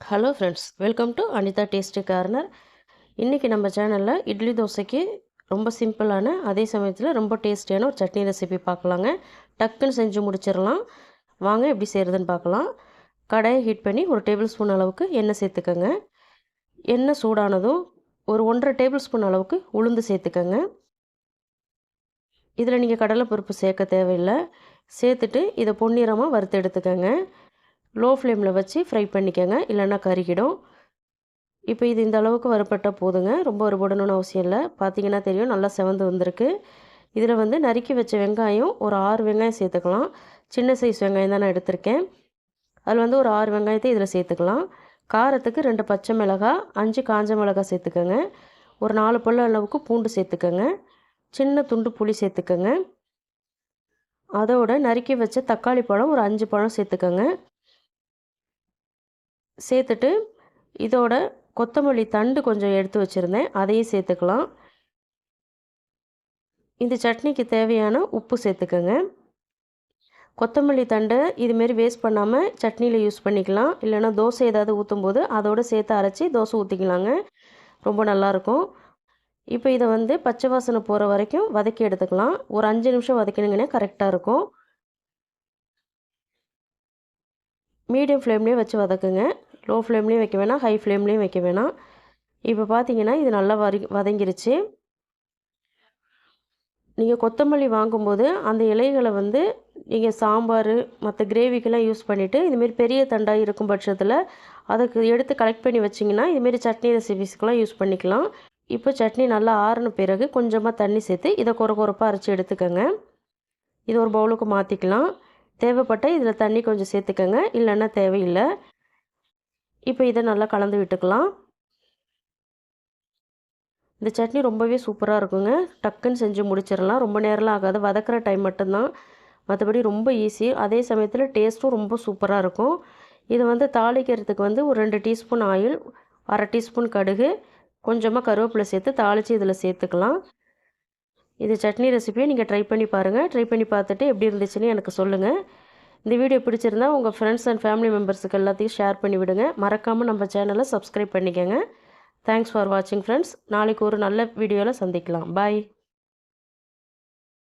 Hello friends welcome to Anitha tasty corner இன்றைக்கி நம்ம சேனலில் இட்லி தோசைக்கு ரொம்ப சிம்பிளான அதே சமயத்தில் ரொம்ப டேஸ்டியான ஒரு சட்னி ரெசிபி பார்க்கலாங்க. டக்குன்னு செஞ்சு முடிச்சிடலாம். வாங்க எப்படி செய்கிறதுன்னு பார்க்கலாம். கடையை ஹீட் பண்ணி ஒரு டேபிள் ஸ்பூன் அளவுக்கு எண்ணெய் சேர்த்துக்கோங்க. எண்ணெய் சூடானதும் ஒரு ஒன்றரை டேபிள் ஸ்பூன் அளவுக்கு உளுந்து சேர்த்துக்கோங்க. இதில் நீங்கள் கடலைப்பருப்பு சேர்க்க தேவையில்லை. சேர்த்துட்டு இதை பொன்னிறமாக வறுத்து எடுத்துக்கோங்க. லோ ஃப்ளேமில் வச்சு ஃப்ரை பண்ணிக்கோங்க. இல்லைன்னா கருகிடும். இப்போ இது இந்த அளவுக்கு வறுப்பட்டால் போதுங்க. ரொம்ப வறுபடணும்னு அவசியம் இல்லை. பார்த்தீங்கன்னா தெரியும் நல்லா செவந்து வந்திருக்கு. இதில் வந்து நறுக்கி வச்ச வெங்காயம் ஒரு ஆறு வெங்காயம் சேர்த்துக்கலாம். சின்ன சைஸ் வெங்காயம் தான் நான் எடுத்திருக்கேன். அதில் வந்து ஒரு ஆறு வெங்காயத்தை இதில் சேர்த்துக்கலாம். காரத்துக்கு ரெண்டு பச்சை மிளகாய் அஞ்சு காஞ்ச மிளகாய் சேர்த்துக்கோங்க. ஒரு நாலு பல்லு அளவுக்கு பூண்டு சேர்த்துக்கோங்க. சின்ன துண்டு புளி சேர்த்துக்கோங்க. அதோட நறுக்கி வச்ச தக்காளி பழம் ஒரு அஞ்சு பழம் சேர்த்துக்கோங்க. சேர்த்துட்டு இதோட கொத்தமல்லி தண்டு கொஞ்சம் எடுத்து வச்சுருந்தேன். அதையும் சேர்த்துக்கலாம். இந்த சட்னிக்கு தேவையான உப்பு சேர்த்துக்கோங்க. கொத்தமல்லி தண்டை இதுமாரி வேஸ்ட் பண்ணாமல் சட்னியில் யூஸ் பண்ணிக்கலாம். இல்லைனா தோசை ஏதாவது ஊற்றும் போது அதோடு சேர்த்து அரைச்சி தோசை ஊற்றிக்கலாங்க ரொம்ப நல்லாயிருக்கும் இப்போ இதை வந்து பச்சை வாசனை போகிற வரைக்கும் வதக்கி எடுத்துக்கலாம். ஒரு அஞ்சு நிமிஷம் வதக்கினீங்கன்னா கரெக்டாக இருக்கும். மீடியம் ஃப்ளேம்லேயே வச்சு வதக்குங்க. லோ ஃப்ளேம்லேயும் வைக்க வேணாம் ஹை ஃப்ளேம்லேயும் வைக்க வேணாம். இப்போ பார்த்தீங்கன்னா இது நல்லா வரி வதங்கிருச்சு. நீங்கள் கொத்தமல்லி வாங்கும்போது அந்த இலைகளை வந்து நீங்கள் சாம்பார் மற்ற கிரேவிக்கெல்லாம் யூஸ் பண்ணிவிட்டு இதுமாரி பெரிய தண்டாக இருக்கும் பட்சத்தில் அதுக்கு எடுத்து கலெக்ட் பண்ணி வச்சிங்கன்னா இதுமாரி சட்னி ரெசிபிஸ்க்கெலாம் யூஸ் பண்ணிக்கலாம். இப்போ சட்னி நல்லா ஆறின பிறகு கொஞ்சமாக தண்ணி சேர்த்து இதை குற குறப்பாக அரைச்சி எடுத்துக்கோங்க. இது ஒரு பவுலுக்கு மாற்றிக்கலாம் தேவைப்பட்டால் இதில் தண்ணி கொஞ்சம் சேர்த்துக்கோங்க. இல்லைன்னா தேவையில்லை. இப்போ இதை நல்லா கலந்து விட்டுக்கலாம். இந்த சட்னி ரொம்பவே சூப்பராக இருக்குங்க. டக்குன்னு செஞ்சு முடிச்சிடலாம். ரொம்ப நேரம்லாம் ஆகாது. வதக்கிற டைம் மட்டும்தான். மற்றபடி ரொம்ப ஈஸி அதே சமயத்தில் டேஸ்ட்டும் ரொம்ப சூப்பராக இருக்கும். இதை வந்து தாளிக்கிறதுக்கு வந்து ஒரு ரெண்டு டீஸ்பூன் ஆயில் அரை டீஸ்பூன் கடுகு கொஞ்சமாக கருவேப்பிலை சேர்த்து தாளித்து இதில் சேர்த்துக்கலாம். இது சட்னி ரெசிபியை நீங்கள் ட்ரை பண்ணி பாருங்கள் ட்ரை பண்ணி பார்த்துட்டு எப்படி இருந்துச்சுன்னு எனக்கு சொல்லுங்கள் இந்த வீடியோ பிடிச்சிருந்தா உங்கள் ஃப்ரெண்ட்ஸ் அண்ட் ஃபேமிலி மெம்பர்ஸுக்கு எல்லாத்தையும் ஷேர் பண்ணி விடுங்க. மறக்காமல் நம்ம சேனலை சப்ஸ்கிரைப் பண்ணிக்கோங்க. தேங்க்ஸ் ஃபார் வாட்சிங் ஃப்ரெண்ட்ஸ் நாளைக்கு ஒரு நல்ல வீடியோவில் சந்திக்கலாம். பாய்